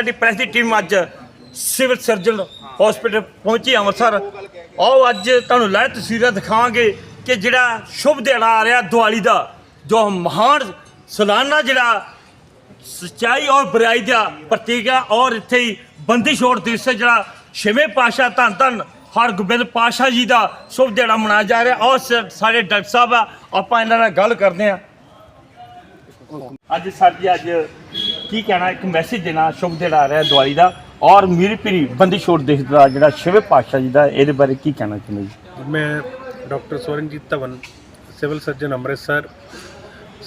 ਸਾਡੀ ਪ੍ਰੈਸ ਦੀ ਟੀਮ ਅੱਜ ਸਿਵਲ ਸਰਜਨ ਹਸਪੀਟਲ ਪਹੁੰਚੀ ਅੰਮ੍ਰਿਤਸਰ। ਆਓ ਅੱਜ ਤੁਹਾਨੂੰ ਲਾਈਵ ਤਸਵੀਰਾਂ ਦਿਖਾਵਾਂਗੇ ਕਿ ਜਿਹੜਾ ਸ਼ੁਭ ਦਿਹਾੜਾ ਆ ਰਿਹਾ ਦੀਵਾਲੀ ਦਾ, ਜੋ ਮਹਾਨ ਸਾਲਾਨਾ ਜਿਹੜਾ ਸੱਚਾਈ ਔਰ ਬੁਰਾਈ ਦਾ ਪ੍ਰਤੀਕ ਹੈ ਔਰ ਇੱਥੇ ਹੀ ਬੰਦੀ ਛੋੜ ਦਿਵਸ ਹੈ ਜਿਹੜਾ ਛੇਵੇਂ ਪਾਸ਼ਾ ਧੰਨ ਧੰਨ ਹਰਗੋਬਿੰਦ ਪਾਸ਼ਾ ਜੀ ਦਾ ਸ਼ੁਭ ਦਿਹਾੜਾ ਮਨਾਇਆ ਜਾ ਰਿਹਾ। ਔਰ ਸਾਡੇ ਡਾਕਟਰ ਸਾਹਿਬ ਆ, ਆਪਾਂ ਇਹਨਾਂ ਨਾਲ ਗੱਲ ਕਰਦੇ ਹਾਂ। ਅੱਜ ਸਾਡੀ ਅੱਜ ਕੀ ਕਹਿਣਾ, ਇੱਕ ਮੈਸੇਜ ਦੇਣਾ, ਸ਼ੁਭ ਦਿਹਾੜਾ ਆ ਰਿਹਾ ਦੀਵਾਲੀ ਦਾ। ਔਰ ਮੀਰੀ ਪੀਰੀ ਬੰਦੀ ਛੋੜ ਦੇਸ਼ ਦਾ ਜਿਹੜਾ ਛੇਵੇਂ ਪਾਸ਼ਾ ਜੀ ਦਾ, ਇਹਦੇ ਬਾਰੇ ਕੀ ਕਹਿਣਾ ਚਾਹੁੰਦੇ ਜੀ? ਮੈਂ doctor Swaranjit Dhawan, civil surgeon Amritsar,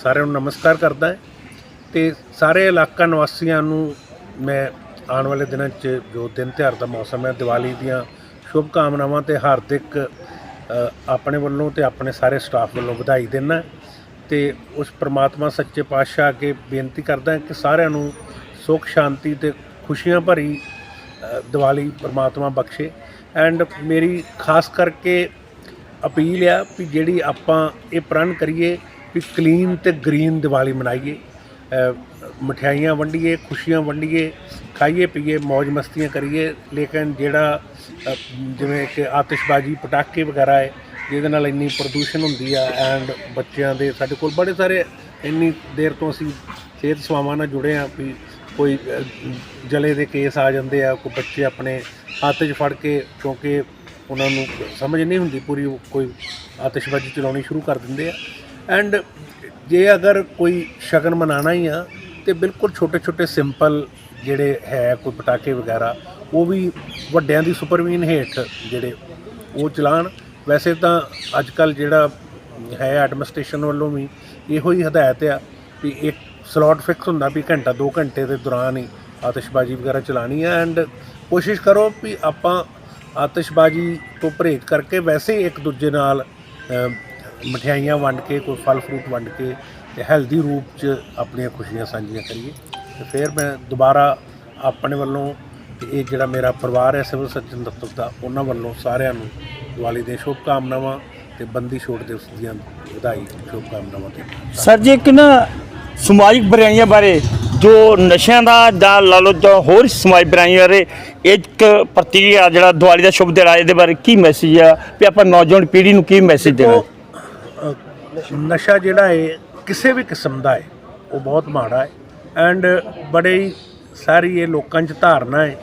ਸਾਰਿਆਂ ਨੂੰ ਨਮਸਕਾਰ ਕਰਦਾ ਹੈ। ਤੇ ਸਾਰੇ ਇਲਾਕਾ ਨਿਵਾਸੀਆਂ ਨੂੰ ਮੈਂ ਆਉਣ ਵਾਲੇ ਦਿਨਾਂ 'ਚ ਜੋ ਦਿਨ ਤਿਉਹਾਰ ਦਾ ਮੌਸਮ ਹੈ, ਦੀਵਾਲੀ ਦੀਆਂ ਸ਼ੁਭ ਕਾਮਨਾਵਾਂ ਤੇ ਹਾਰਦਿਕ ਆਪਣੇ ਵੱਲੋਂ ਤੇ ਆਪਣੇ ਸਾਰੇ ਸਟਾਫ ਵੱਲੋਂ ਵਧਾਈ ਦਿੰਦਾ ਤੇ ਉਸ ਪ੍ਰਮਾਤਮਾ ਸੱਚੇ ਪਾਤਸ਼ਾਹ ਅੱਗੇ ਬੇਨਤੀ ਕਰਦਾ ਕਿ ਸਾਰਿਆਂ ਨੂੰ ਸੁੱਖ ਸ਼ਾਂਤੀ ਤੇ ਖੁਸ਼ੀਆਂ ਭਰੀ ਅ, ਦੀਵਾਲੀ ਪ੍ਰਮਾਤਮਾ ਬਖਸ਼ੇ। ਐਂਡ ਮੇਰੀ ਖਾਸ ਕਰਕੇ ਅਪੀਲ ਆ ਵੀ ਜਿਹੜੀ ਆਪਾਂ ਇਹ ਪ੍ਰਣ ਕਰੀਏ ਵੀ ਕਲੀਨ ਤੇ ਗ੍ਰੀਨ ਦੀਵਾਲੀ ਮਨਾਈਏ। ਮਠਿਆਈਆਂ ਵੰਡੀਏ ਖੁਸ਼ੀਆਂ ਵੰਡੀਏ ਖਾਈਏ ਪੀਏ ਮौज ਮਸਤੀਆਂ ਕਰੀਏ। ਲੇਕਿਨ ਜਿਹੜਾ ਜਿਵੇਂ ਕਿ ਆਤਿਸ਼ਬਾਜ਼ੀ ਪਟਾਕੇ ਵਗੈਰਾ ਹੈ ਜਿਹਦੇ ਨਾਲ ਇੰਨੀ ਪ੍ਰਦੂਸ਼ਣ ਹੁੰਦੀ ਆ ਐਂਡ ਬੱਚਿਆਂ ਦੇ ਸਾਡੇ ਕੋਲ ਬੜੇ ਸਾਰੇ ਇੰਨੀ ਦੇਰ ਤੋਂ ਅਸੀਂ ਸਿਹਤ ਸੇਵਾਵਾਂ ਨਾਲ ਜੁੜੇ ਆ ਵੀ ਕੋਈ ਜਲੇ ਦੇ ਕੇਸ ਆ ਜਾਂਦੇ ਆ, ਕੋਈ ਬੱਚੇ ਆਪਣੇ ਹੱਥ 'ਚ ਫੜ ਕੇ ਕਿਉਂਕਿ ਉਹਨਾਂ ਨੂੰ ਸਮਝ ਨਹੀਂ ਹੁੰਦੀ ਪੂਰੀ ਕੋਈ ਆਤਿਸ਼ਬਾਜ਼ੀ ਚਲਾਉਣੀ ਸ਼ੁਰੂ ਕਰ ਦਿੰਦੇ ਆ। ਐਂਡ ਜੇ ਅਗਰ ਕੋਈ ਸ਼ਗਨ ਮਨਾਣਾ ਹੀ ਆ ਤੇ ਬਿਲਕੁਲ ਛੋਟੇ ਛੋਟੇ ਸਿੰਪਲ ਜਿਹੜੇ ਹੈ, ਕੋਈ ਪਟਾਕੇ ਵਗੈਰਾ, ਉਹ ਵੀ ਵੱਡਿਆਂ ਦੀ ਸੁਪਰਵੀਨ ਹੇਠ ਜਿਹੜੇ ਉਹ ਚਲਾਣ ਵੈਸੇ ਤਾਂ ਅੱਜ ਕੱਲ ਜਿਹੜਾ ਹੈ ਐਡਮਿਨਿਸਟ੍ਰੇਸ਼ਨ ਵੱਲੋਂ ਵੀ ਇਹੋ ਹੀ ਹਦਾਇਤ ਆ ਵੀ ਇੱਕ ਸਲੋਟ ਫਿਕਸ ਹੁੰਦਾ ਵੀ ਘੰਟਾ 2 ਘੰਟੇ ਦੇ ਦੌਰਾਨ ਹੀ ਆਤਿਸ਼ਬਾਜ਼ੀ ਵਗੈਰਾ ਚਲਾਣੀ ਹੈ ਐਂਡ ਕੋਸ਼ਿਸ਼ ਕਰੋ ਵੀ ਆਪਾਂ ਆਤਿਸ਼ਬਾਜ਼ੀ ਤੋਂ ਪਰਹੇਜ਼ ਕਰਕੇ ਵੈਸੇ ਇੱਕ ਦੂਜੇ ਨਾਲ ਮਠਿਆਈਆਂ ਵੰਡ ਕੇ, ਕੋਈ ਫਲ ਫਰੂਟ ਵੰਡ ਕੇ ਤੇ ਹੈਲਦੀ ਰੂਪ 'ਚ ਆਪਣੀਆਂ ਖੁਸ਼ੀਆਂ ਸਾਂਝੀਆਂ ਕਰੀਏ ਤੇ ਫਿਰ ਮੈਂ ਦੁਬਾਰਾ ਆਪਣੇ ਵੱਲੋਂ ਤੇ ਇਹ ਜਿਹੜਾ ਮੇਰਾ ਪਰਿਵਾਰ ਹੈ ਸਿਵਲ ਸਰਜਨ ਦਫ਼ਤਰ ਦਾ ਉਹਨਾਂ ਵੱਲੋਂ ਸਾਰਿਆਂ ਨੂੰ ਦੀਵਾਲੀ ਦੀਆਂ ਸ਼ੁਭ ਕਾਮਨਾਵਾਂ ਤੇ ਬੰਦੀ ਛੋੜ ਦਿਵਸ ਦੀਆਂ ਵਧਾਈ ਸ਼ੁਭ ਕਾਮਨਾਵਾਂ ਤੇ। ਸਰ ਜੀ ਇੱਕ ਨਾ ਸਮਾਜਿਕ ਬੁਰਾਈਆਂ ਬਾਰੇ ਜੋ ਨਸ਼ਿਆਂ ਦਾ ਜਾਂ ਲਾ ਲਓ ਜਾਂ ਹੋਰ ਸਮਾਜਿਕ ਬੁਰਾਈਆਂ ਬਾਰੇ ਇੱਕ ਪ੍ਰਤੀਕ ਆ ਜਿਹੜਾ ਦੀਵਾਲੀ ਦਾ ਸ਼ੁਭ ਦਿਹਾੜਾ ਇਹਦੇ ਬਾਰੇ ਕੀ ਮੈਸੇਜ ਆ? ਵੀ ਆਪਾਂ ਨੌਜਵਾਨ ਪੀੜ੍ਹੀ ਨੂੰ ਕੀ ਮੈਸੇਜ ਦੇਣਾ? ਨਸ਼ਾ ਜਿਹੜਾ ਹੈ ਕਿਸੇ ਵੀ ਕਿਸਮ ਦਾ ਹੈ ਉਹ ਬਹੁਤ ਮਾੜਾ ਹੈ ਐਂਡ ਬੜੇ ਹੀ ਸਾਰੀ ਇਹ ਲੋਕਾਂ 'ਚ ਧਾਰਨਾ ਹੈ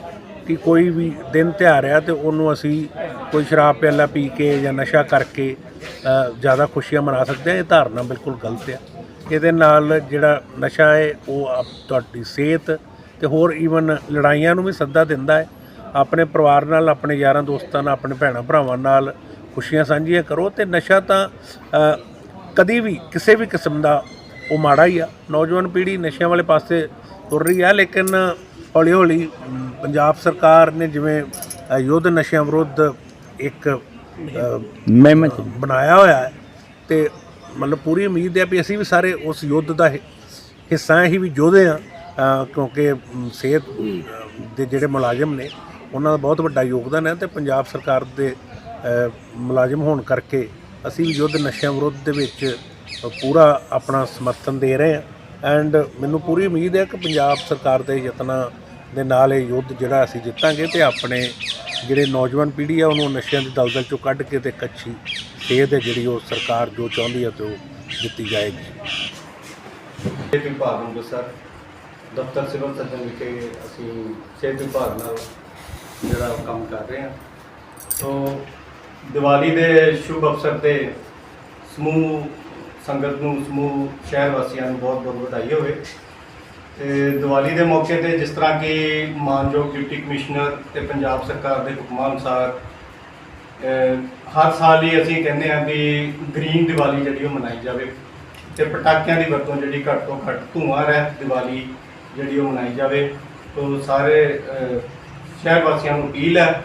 ਕਿ ਕੋਈ ਵੀ ਦਿਨ ਤਿਉਹਾਰ ਆ ਤੇ ਉਹਨੂੰ ਅਸੀਂ ਕੋਈ ਸ਼ਰਾਬ ਪਿਆਲਾ ਪੀ ਕੇ ਜਾਂ ਨਸ਼ਾ ਕਰਕੇ ਜ਼ਿਆਦਾ ਖੁਸ਼ੀਆਂ ਮਨਾ ਸਕਦੇ ਹਾਂ ਇਹ ਧਾਰਨਾ ਬਿਲਕੁਲ ਗਲਤ ਆ। ਇਹਦੇ ਨਾਲ ਜਿਹੜਾ ਨਸ਼ਾ ਹੈ, ਉਹ ਆਪ- ਤੁਹਾਡੀ ਸਿਹਤ ਤੇ ਹੋਰ ਈਵਨ ਲੜਾਈਆਂ ਨੂੰ ਵੀ ਸੱਦਾ ਦਿੰਦਾ ਹੈ। ਆਪਣੇ ਪਰਿਵਾਰ ਨਾਲ, ਆਪਣੇ ਯਾਰਾਂ ਦੋਸਤਾਂ ਨਾਲ, ਆਪਣੇ ਭੈਣਾਂ ਭਰਾਵਾਂ ਨਾਲ ਖੁਸ਼ੀਆਂ ਸਾਂਝੀਆਂ ਕਰੋ ਤੇ ਨਸ਼ਾ ਤਾਂ ਕਦੀ ਵੀ ਕਿਸੇ ਵੀ ਕਿਸਮ ਦਾ ਉਹ ਮਾੜਾ ਹੀ ਆ। ਨੌਜਵਾਨ ਪੀੜ੍ਹੀ ਨਸ਼ਿਆਂ ਵਾਲੇ ਪਾਸੇ ਤੁਰ ਰਹੀ ਆ, ਲੇਕਿਨ ਹੌਲੀ ਹੌਲੀ ਪੰਜਾਬ ਸਰਕਾਰ ਨੇ ਜਿਵੇਂ ਯੁੱਧ ਨਸ਼ਿਆਂ ਵਿਰੁੱਧ ਇੱਕ ਅ, ਮੈਂ ਮੈਂ ਬਣਾਇਆ ਹੋਇਆ ਹੈ ਤੇ ਮਤਲਬ ਪੂਰੀ ਉਮੀਦ ਹੈ ਵੀ ਅਸੀਂ ਵੀ ਸਾਰੇ ਉਸ ਯੁੱਧ ਦਾ ਹਿੱਸਾ ਹੀ ਵੀ ਯੋਧੇ ਆ ਕਿਉਂਕਿ ਸਿਹਤ ਦੇ ਜਿਹੜੇ ਮੁਲਾਜ਼ਮ ਨੇ ਉਹਨਾਂ ਦਾ ਬਹੁਤ ਵੱਡਾ ਯੋਗਦਾਨ ਹੈ ਤੇ ਪੰਜਾਬ ਸਰਕਾਰ ਦੇ ਮੁਲਾਜ਼ਮ ਹੋਣ ਕਰਕੇ ਅਸੀਂ ਵੀ ਯੁੱਧ ਨਸ਼ਿਆਂ ਵਿਰੁੱਧ ਦੇ ਵਿੱਚ ਪੂਰਾ ਆਪਣਾ ਸਮਰਥਨ ਦੇ ਰਹੇ ਹਾਂ। ਐਂਡ ਮੈਨੂੰ ਪੂਰੀ ਉਮੀਦ ਹੈ ਕਿ ਪੰਜਾਬ ਸਰਕਾਰ ਦੇ ਯਤਨਾਂ ਦੇ ਨਾਲ ਇਹ ਯੁੱਧ ਜਿਹੜਾ ਅਸੀਂ ਜਿੱਤਾਂਗੇ ਤੇ ਆਪਣੇ ਜਿਹੜੇ ਨੌਜਵਾਨ ਪੀੜ੍ਹੀ ਆ, ਉਹਨੂੰ ਨਸ਼ਿਆਂ ਦੀ ਦਲਦਲ ਚੋਂ ਕੱਢ ਕੇ ਤੇ ਕੱਚੀ ਅੱਛੀ ਸਿਹਤ ਹੈ ਜਿਹੜੀ ਉਹ ਸਰਕਾਰ ਜੋ ਚਾਹੁੰਦੀ ਹੈ ਤੇ ਉਹ ਦਿੱਤੀ ਜਾਏਗੀ। ਸਿਹਤ ਵਿਭਾਗ ਅੰਮ੍ਰਿਤਸਰ ਦਫ਼ਤਰ ਸਿਵਲ ਸਰਜਨ ਵਿਖੇ ਅਸੀਂ ਸਿਹਤ ਵਿਭਾਗ ਨਾਲ ਜਿਹੜਾ ਕੰਮ ਕਰ ਰਹੇ ਹਾਂ। ਸੋ ਦੀਵਾਲੀ ਦੇ ਸ਼ੁਭ ਅਵਸਰ ਤੇ ਸਮੂਹ ਸੰਗਤ ਨੂੰ, ਸਮੂਹ ਸ਼ਹਿਰ ਵਾਸੀਆਂ ਨੂੰ ਬਹੁਤ ਬਹੁਤ ਵਧਾਈ ਹੋਵੇ। ਤੇ ਦੀਵਾਲੀ ਦੇ ਮੌਕੇ ਤੇ ਜਿਸ ਤਰ੍ਹਾਂ ਕਿ ਮਾਨਯੋਗ ਡਿਪਟੀ ਕਮਿਸ਼ਨਰ ਤੇ ਪੰਜਾਬ ਸਰਕਾਰ ਦੇ ਹੁਕਮਾਂ ਅਨੁਸਾਰ ਹਰ ਸਾਲ ਹੀ ਅਸੀਂ ਕਹਿੰਦੇ ਹਾਂ ਵੀ ਗ੍ਰੀਨ ਦੀਵਾਲੀ ਜਿਹੜੀ ਉਹ ਮਨਾਈ ਜਾਵੇ ਤੇ ਪਟਾਕਿਆਂ ਦੀ ਵਰਤੋਂ ਜਿਹੜੀ ਘੱਟ ਤੋਂ ਘੱਟ ਧੂਆਂ ਰਹਿਤ ਦੀਵਾਲੀ ਜਿਹੜੀ ਉਹ ਮਨਾਈ ਜਾਵੇ। ਤੋਂ ਸਾਰੇ ਸ਼ਹਿਰ ਵਾਸੀਆਂ ਨੂੰ ਅਪੀਲ ਹੈ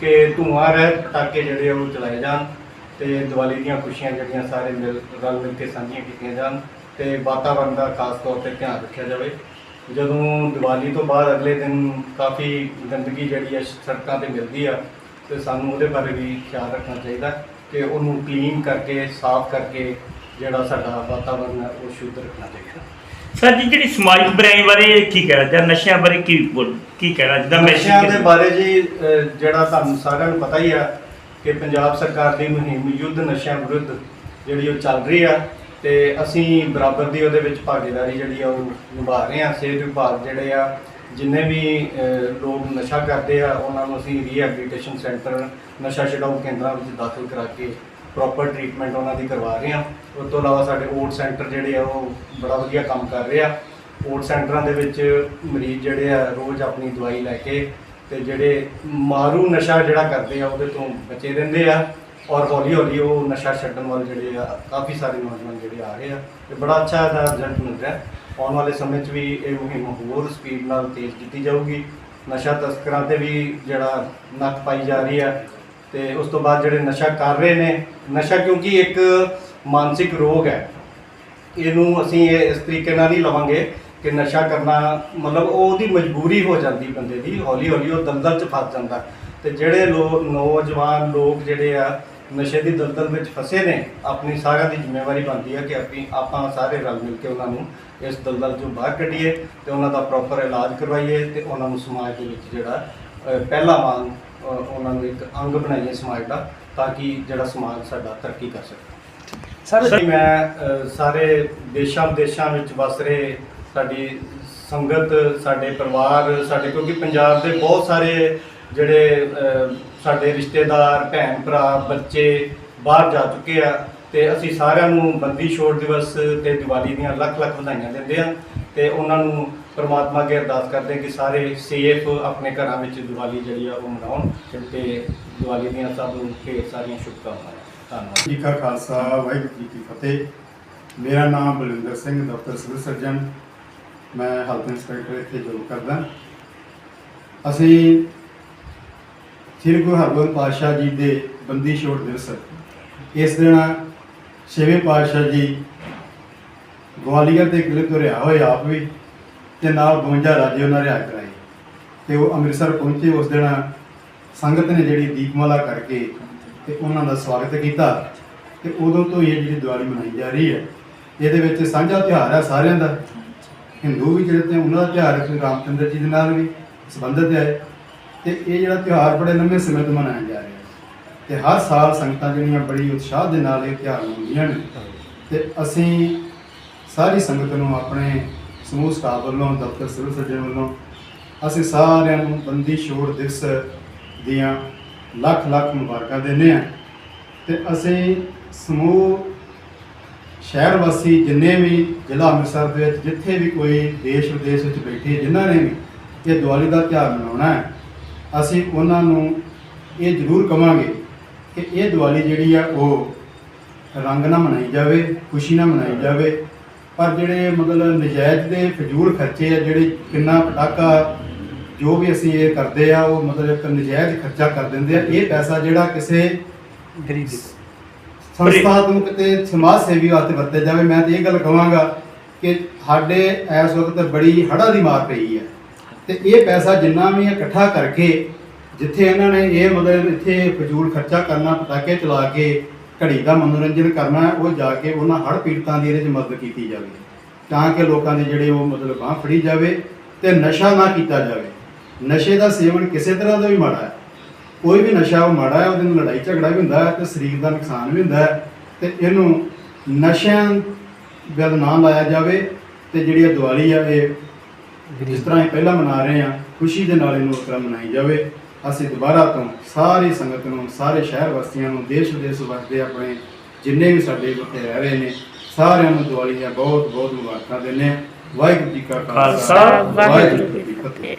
ਕਿ ਧੂਆਂ ਰਹਿਤ ਪਟਾਕੇ ਜਿਹੜੇ ਉਹ ਚਲਾਏ ਜਾਣ ਤੇ ਦੀਵਾਲੀ ਦੀਆਂ ਖੁਸ਼ੀਆਂ ਜਿਹੜੀਆਂ ਸਾਰੇ ਮਿਲ, ਰਲ ਮਿਲ ਕੇ ਸਾਂਝੀਆਂ ਕੀਤੀਆਂ ਜਾਣ ਤੇ ਵਾਤਾਵਰਣ ਦਾ ਖਾਸ ਤੌਰ ਤੇ ਧਿਆਨ ਰੱਖਿਆ ਜਾਵੇ। ਜਦੋਂ ਦੀਵਾਲੀ ਤੋਂ ਬਾਅਦ ਅਗਲੇ ਦਿਨ ਕਾਫੀ ਗੰਦਗੀ ਜਿਹੜੀ ਹੈ ਸੜਕਾਂ ਤੇ ਮਿਲਦੀ ਆ ਤੇ ਸਾਨੂੰ ਉਹਦੇ ਬਾਰੇ ਵੀ ਖਿਆਲ ਰੱਖਣਾ ਚਾਹੀਦਾ ਕਿ ਉਹਨੂੰ ਕਲੀਨ ਕਰਕੇ ਸਾਫ਼ ਕਰਕੇ ਜਿਹੜਾ ਸਾਡਾ ਵਾਤਾਵਰਨ ਹੈ ਉਹ ਸ਼ੁੱਧ ਰੱਖਣਾ ਚਾਹੀਦਾ ਸਰ ਜੀ ਜਿਹੜੀ ਸਮਾਜਿਕ ਬੁਰਾਈ ਬਾਰੇ ਕੀ ਕਹਿਣਾ ਜਾਂ ਨਸ਼ਿਆਂ ਬਾਰੇ ਕੀ ਬੋਲ ਕੀ ਕਹਿਣਾ ਜਿੱਦਾਂ ਨਸ਼ਿਆਂ ਦੇ ਬਾਰੇ ਜੀ ਅਹ, ਜਿਹੜਾ ਤੁਹਾਨੂੰ ਸਾਰਿਆਂ ਨੂੰ ਪਤਾ ਹੀ ਆ ਕਿ ਪੰਜਾਬ ਸਰਕਾਰ ਦੀ ਮੁਹਿੰਮ ਯੁੱਧ ਨਸ਼ਿਆਂ ਵਿਰੁੱਧ ਜਿਹੜੀ ਉਹ ਚੱਲ ਰਹੀ ਆ ਤੇ ਅਸੀਂ ਬਰਾਬਰ ਦੀ ਉਹਦੇ ਵਿੱਚ ਭਾਗੀਦਾਰੀ ਜਿਹੜੀ ਆ ਉਹ ਨਿਭਾ ਰਹੇ ਆ ਸਿਹਤ ਵਿਭਾਗ ਜਿਹੜੇ ਆ, ਜਿੰਨੇ ਵੀ ਲੋਕ ਨਸ਼ਾ ਕਰਦੇ ਆ, ਉਹਨਾਂ ਨੂੰ ਅਸੀਂ ਰੀਹੈਬਿਲਿਟੇਸ਼ਨ ਸੈਂਟਰ ਨਸ਼ਾ ਛਡਾਊ ਕੇਂਦਰਾਂ ਵਿੱਚ ਦਾਖਲ ਕਰਾ ਕੇ ਪ੍ਰੋਪਰ ਟ੍ਰੀਟਮੈਂਟ ਉਹਨਾਂ ਦੀ ਕਰਵਾ ਰਹੇ ਆ ਉਸ ਤੋਂ ਇਲਾਵਾ ਸਾਡੇ ਓਟ ਸੈਂਟਰ ਜਿਹੜੇ ਆ, ਉਹ ਬੜਾ ਵਧੀਆ ਕੰਮ ਕਰ ਰਹੇ ਆ। ਓਟ ਸੈਂਟਰਾਂ ਦੇ ਵਿੱਚ ਮਰੀਜ਼ ਜਿਹੜੇ ਆ, ਰੋਜ਼ ਆਪਣੀ ਦਵਾਈ ਲੈ ਕੇ ਤੇ ਜਿਹੜੇ ਮਾਰੂ ਨਸ਼ਾ ਜਿਹੜਾ ਕਰਦੇ ਆ, ਉਹਦੇ ਤੋਂ ਬਚੇ ਰਹਿੰਦੇ ਆ। ਔਰ ਹੌਲੀ ਹੌਲੀ ਉਹ ਨਸ਼ਾ ਛੱਡਣ ਵਾਲੇ ਜਿਹੜੇ ਆ, ਕਾਫੀ ਸਾਰੇ ਨੌਜਵਾਨ ਜਿਹੜੇ ਆ ਰਹੇ ਆ ਤੇ ਬੜਾ ਅੱਛਾ ਇਹਦਾ ਰਿਜ਼ਲਟ ਮਿਲ ਰਿਹਾ ਆਉਣ ਵਾਲੇ ਸਮੇਂ 'ਚ ਵੀ ਇਹ ਮੁਹਿੰਮ ਹੋਰ ਸਪੀਡ ਨਾਲ ਤੇਜ਼ ਕੀਤੀ ਜਾਊਗੀ। ਨਸ਼ਾ ਤਸਕਰਾਂ ਤੇ ਵੀ ਜਿਹੜਾ ਨੱਕ ਪਾਈ ਜਾ ਰਹੀ ਆ ਤੇ ਉਸ ਤੋਂ ਬਾਅਦ ਜਿਹੜੇ ਨਸ਼ਾ ਕਰ ਰਹੇ ਨੇ, ਨਸ਼ਾ ਕਿਉਂਕਿ ਇੱਕ ਮਾਨਸਿਕ ਰੋਗ ਹੈ। ਇਹਨੂੰ ਅਸੀਂ ਇਹ ਇਸ ਤਰੀਕੇ ਨਾਲ ਨਹੀਂ ਲਵਾਂਗੇ ਕਿ ਨਸ਼ਾ ਕਰਨਾ ਮਤਲਬ ਉਹਦੀ ਮਜਬੂਰੀ ਹੋ ਜਾਂਦੀ ਬੰਦੇ ਦੀ, ਹੌਲੀ ਹੌਲੀ ਉਹ ਦਲਦਲ 'ਚ ਫਸ ਜਾਂਦਾ। ਤੇ ਜਿਹੜੇ ਲੋਕ ਨੌਜਵਾਨ ਲੋਕ ਜਿਹੜੇ ਆ ਨਸ਼ੇ ਦੀ ਦਲਦਲ ਵਿੱਚ ਫਸੇ ਨੇ ਆਪਣੀ ਸਾਰਿਆਂ ਦੀ ਜ਼ਿੰਮੇਵਾਰੀ ਬਣਦੀ ਹੈ ਕਿ ਆਪਣੀ ਆਪਾਂ ਸਾਰੇ ਰਲ ਮਿਲ ਕੇ ਉਹਨਾਂ ਨੂੰ ਇਸ ਦਲਦਲ 'ਚੋਂ ਬਾਹਰ ਕੱਢੀਏ ਤੇ ਉਹਨਾਂ ਦਾ ਪ੍ਰੋਪਰ ਇਲਾਜ ਕਰਵਾਈਏ ਤੇ ਉਹਨਾਂ ਨੂੰ ਸਮਾਜ ਦੇ ਵਿੱਚ ਜਿਹੜਾ ਪਹਿਲਾ ਵਾਂਗ ਉਹਨਾਂ ਨੂੰ ਇੱਕ ਅੰਗ ਬਣਾਈਏ ਸਮਾਜ ਦਾ ਤਾਂ ਕਿ ਜਿਹੜਾ ਸਮਾਜ ਸਾਡਾ ਤਰੱਕੀ ਕਰ ਸਕੇ। ਸਰ ਮੈਂ ਸਾਰੇ ਦੇਸ਼ਾਂ ਵਿਦੇਸ਼ਾਂ ਵਿੱਚ ਵਸ ਰਹੇ ਸਾਡੀ ਸੰਗਤ ਸਾਡੇ ਪਰਿਵਾਰ ਸਾਡੇ ਕਿਉਂਕਿ ਪੰਜਾਬ ਦੇ ਬਹੁਤ ਸਾਰੇ ਜਿਹੜੇ ਸਾਡੇ ਰਿਸ਼ਤੇਦਾਰ, ਭੈਣ ਭਰਾ, ਬੱਚੇ ਬਾਹਰ ਜਾ ਚੁੱਕੇ ਆ ਤੇ ਅਸੀਂ ਸਾਰਿਆਂ ਨੂੰ ਬੰਦੀ ਛੋੜ ਦਿਵਸ ਤੇ ਦੀਵਾਲੀ ਦੀਆਂ ਲੱਖ ਲੱਖ ਵਧਾਈਆਂ ਦਿੰਦੇ ਆ ਤੇ ਉਹਨਾਂ ਨੂੰ ਪਰਮਾਤਮਾ ਅੱਗੇ ਅਰਦਾਸ ਕਰਦੇ ਕਿ ਸਾਰੇ ਸੇਫ ਆਪਣੇ ਘਰਾਂ ਵਿੱਚ ਦੀਵਾਲੀ ਜਿਹੜੀ ਆ ਉਹ ਮਨਾਉਣ ਤੇ ਦੀਵਾਲੀ ਦੀਆਂ ਸਭ ਨੂੰ ਢੇਰ ਸਾਰੀਆਂ ਸ਼ੁਭਕਾਮਨਾਵਾਂ। ਧੰਨਵਾਦ। ਜੀ ਕਾ ਖਾਲਸਾ, ਵਾਹਿਗੁਰੂ ਜੀ ਕੀ ਫਤਿਹ। ਮੇਰਾ ਨਾਮ ਬਲਵਿੰਦਰ ਸਿੰਘ, ਦਫ਼ਤਰ ਸਿਵਲ ਸਰਜਨ। ਮੈਂ ਹੈਲਥ ਇੰਸਪੈਕਟਰ ਇੱਥੇ ਜੋਬ ਕਰਦਾ। ਅਸੀਂ ਸ੍ਰੀ ਗੁਰੂ ਹਰਗੋਬਿੰਦ ਪਾਤਸ਼ਾਹ ਜੀ ਦੇ ਬੰਦੀ ਛੋੜ ਦਿਵਸ। ਇਸ ਦਿਨ ਛੇਵੇਂ ਪਾਤਸ਼ਾਹ ਜੀ ਗਵਾਲੀਅਰ ਦੇ ਕਿਲੇ ਤੋਂ ਰਿਹਾ ਹੋਏ ਆਪ ਵੀ ਤੇ ਨਾਲ 52 ਰਾਜੇ ਉਹਨਾਂ ਰਿਹਾ ਕਰਾਏ। ਤੇ ਉਹ ਅੰਮ੍ਰਿਤਸਰ ਪਹੁੰਚੇ। ਉਸ ਦਿਨ ਸੰਗਤ ਨੇ ਜਿਹੜੀ ਦੀਪਮਾਲਾ ਕਰਕੇ ਤੇ ਉਹਨਾਂ ਦਾ ਸਵਾਗਤ ਕੀਤਾ। ਤੇ ਉਦੋਂ ਤੋਂ ਇਹ ਜਿਹੜੀ ਦੀਵਾਲੀ ਮਨਾਈ ਜਾ ਰਹੀ ਹੈ। ਇਹਦੇ ਵਿੱਚ ਸਾਂਝਾ ਤਿਉਹਾਰ ਹੈ ਸਾਰਿਆਂ ਦਾ। ਹਿੰਦੂ ਵੀ ਜਿਹੜੇ ਤੇ ਉਹਨਾਂ ਦਾ ਤਿਉਹਾਰ ਹੈ ਸ੍ਰੀ ਰਾਮ ਚੰਦਰ ਜੀ ਦੇ ਨਾਲ ਵੀ ਸੰਬੰਧਿਤ ਹੈ। ਤੇ ਇਹ ਜਿਹੜਾ ਤਿਉਹਾਰ ਬੜੇ ਲੰਮੇ ਸਮੇਂ ਤੋਂ ਮਨਾਇਆ ਜਾ ਰਿਹਾ ਹੈ। ਤੇ ਹਰ ਸਾਲ ਸੰਗਤਾਂ ਜਿਹੜੀਆਂ ਬੜੀ ਉਤਸ਼ਾਹ ਦੇ ਨਾਲ ਇਹ ਤਿਉਹਾਰ ਮਨਾਉਂਦੀਆਂ ਨੇ। ਤੇ ਅਸੀਂ ਸਾਰੀ ਸੰਗਤ ਨੂੰ ਆਪਣੇ ਸਮੂਹ ਸਟਾਫ ਵੱਲੋਂ, ਦਫ਼ਤਰ ਸਿਵਲ ਸਰਜਨ ਵੱਲੋਂ ਅਸੀਂ ਸਾਰਿਆਂ ਨੂੰ ਬੰਦੀ ਛੋੜ ਦਿਵਸ ਦੀਆਂ ਲੱਖ ਲੱਖ ਮੁਬਾਰਕਾਂ ਦਿੰਦੇ ਹਾਂ। ਤੇ ਅਸੀਂ ਸਮੂਹ ਸ਼ਹਿਰ ਵਾਸੀ ਜਿੰਨੇ ਵੀ ਜ਼ਿਲ੍ਹਾ ਅੰਮ੍ਰਿਤਸਰ ਦੇ ਵਿੱਚ ਜਿੱਥੇ ਵੀ ਕੋਈ ਦੇਸ਼ ਵਿਦੇਸ਼ ਵਿੱਚ ਬੈਠੇ, ਜਿਨ੍ਹਾਂ ਨੇ ਵੀ ਇਹ ਦੀਵਾਲੀ ਦਾ ਤਿਉਹਾਰ ਮਨਾਉਣਾ ਹੈ ਅਸੀਂ ਉਹਨਾਂ ਨੂੰ ਇਹ ਜ਼ਰੂਰ ਕਵਾਂਗੇ ਕਿ ਇਹ ਦੀਵਾਲੀ ਜਿਹੜੀ ਆ ਉਹ ਰੰਗ ਨਾਲ ਮਨਾਈ ਜਾਵੇ ਖੁਸ਼ੀ ਨਾਲ ਮਨਾਈ ਜਾਵੇ। ਪਰ ਜਿਹੜੇ ਮਤਲਬ ਨਜਾਇਜ਼ ਦੇ ਫਜ਼ੂਲ ਖਰਚੇ ਆ ਜਿਹੜੇ ਕਿੰਨਾ ਪਟਾਕਾ ਜੋ ਵੀ ਅਸੀਂ ਇਹ ਕਰਦੇ ਆ ਉਹ ਮਤਲਬ ਇੱਕ ਨਜਾਇਜ਼ ਖਰਚਾ ਕਰ ਦਿੰਦੇ ਆ। ਇਹ ਪੈਸਾ ਜਿਹੜਾ ਕਿਸੇ ਗਰੀਬ ਸੰਸਥਾ ਨੂੰ ਕਿਤੇ ਸਮਾਜ ਸੇਵੀ ਵਾਸਤੇ ਵਰਤਿਆ ਜਾਵੇ। ਮੈਂ ਤੇ ਇਹ ਗੱਲ ਕਹਾਂਗਾ ਕਿ ਸਾਡੇ ਇਸ ਵਕਤ ਬੜੀ ਹੜ੍ਹਾਂ ਦੀ ਮਾਰ ਪਈ ਹੈ ਤੇ ਇਹ ਪੈਸਾ ਜਿੰਨਾ ਵੀ ਇਕੱਠਾ ਕਰਕੇ ਜਿੱਥੇ ਇਹਨਾਂ ਨੇ ਇਹ ਮਤਲਬ ਇੱਥੇ ਫਜ਼ੂਲ ਖਰਚਾ ਕਰਨਾ, ਪਟਾਕੇ ਚਲਾ ਕੇ ਘੜੀ ਦਾ ਮਨੋਰੰਜਨ ਕਰਨਾ, ਉਹ ਜਾ ਕੇ ਉਹਨਾਂ ਹੜ੍ਹ ਪੀੜਤਾਂ ਦੀ ਇਹਦੇ 'ਚ ਮਦਦ ਕੀਤੀ ਜਾਵੇ। ਤਾਂ ਕਿ ਲੋਕਾਂ ਦੇ ਜਿਹੜੇ ਉਹ ਮਤਲਬ ਬਾਂਹ ਫੜੀ ਜਾਵੇ ਤੇ ਨਸ਼ਾ ਨਾ ਕੀਤਾ ਜਾਵੇ। ਨਸ਼ੇ ਦਾ ਸੇਵਨ ਕਿਸੇ ਤਰ੍ਹਾਂ ਦਾ ਵੀ ਮਾੜਾ ਹੈ। ਕੋਈ ਵੀ ਨਸ਼ਾ ਉਹ ਮਾੜਾ ਹੈ, ਉਹਦੇ ਨਾਲ ਲੜਾਈ ਝਗੜਾ ਵੀ ਹੁੰਦਾ ਹੈ ਤੇ ਸਰੀਰ ਦਾ ਨੁਕਸਾਨ ਵੀ ਹੁੰਦਾ ਹੈ ਤੇ ਇਹਨੂੰ ਨਸ਼ਿਆਂ ਵੱਲ ਨਾ ਲਾਇਆ ਜਾਵੇ ਤੇ ਜਿਹੜੀ ਇਹ ਦੀਵਾਲੀ ਆ, ਇਹ ਜਿਸ ਤਰ੍ਹਾਂ ਇਹ ਪਹਿਲਾਂ ਮਨਾ ਰਹੇ ਆ ਖੁਸ਼ੀ ਦੇ ਨਾਲ ਇਹਨੂੰ ਉਸ ਤਰ੍ਹਾਂ ਮਨਾਈ ਜਾਵੇ ਅਸੀਂ ਦੁਬਾਰਾ ਤੋਂ ਸਾਰੀ ਸੰਗਤ ਨੂੰ ਸਾਰੇ ਸ਼ਹਿਰ ਵਾਸੀਆਂ ਨੂੰ ਦੇਸ਼ ਵਿਦੇਸ਼ ਵਸਦੇ ਆਪਣੇ ਜਿੰਨੇ ਵੀ ਸਾਡੇ ਇੱਥੇ ਰਹਿ ਰਹੇ ਨੇ ਸਾਰਿਆਂ ਨੂੰ ਦੀਵਾਲੀ ਦੀਆਂ ਬਹੁਤ ਬਹੁਤ ਮੁਬਾਰਕਾਂ ਦਿੰਦੇ ਹਾਂ। ਵਾਹਿਗੁਰੂ ਜੀ ਕਾ ਖਾਲਸਾ, ਵਾਹਿਗੁਰੂ ਜੀ ਕੀ ਫਤਿਹ।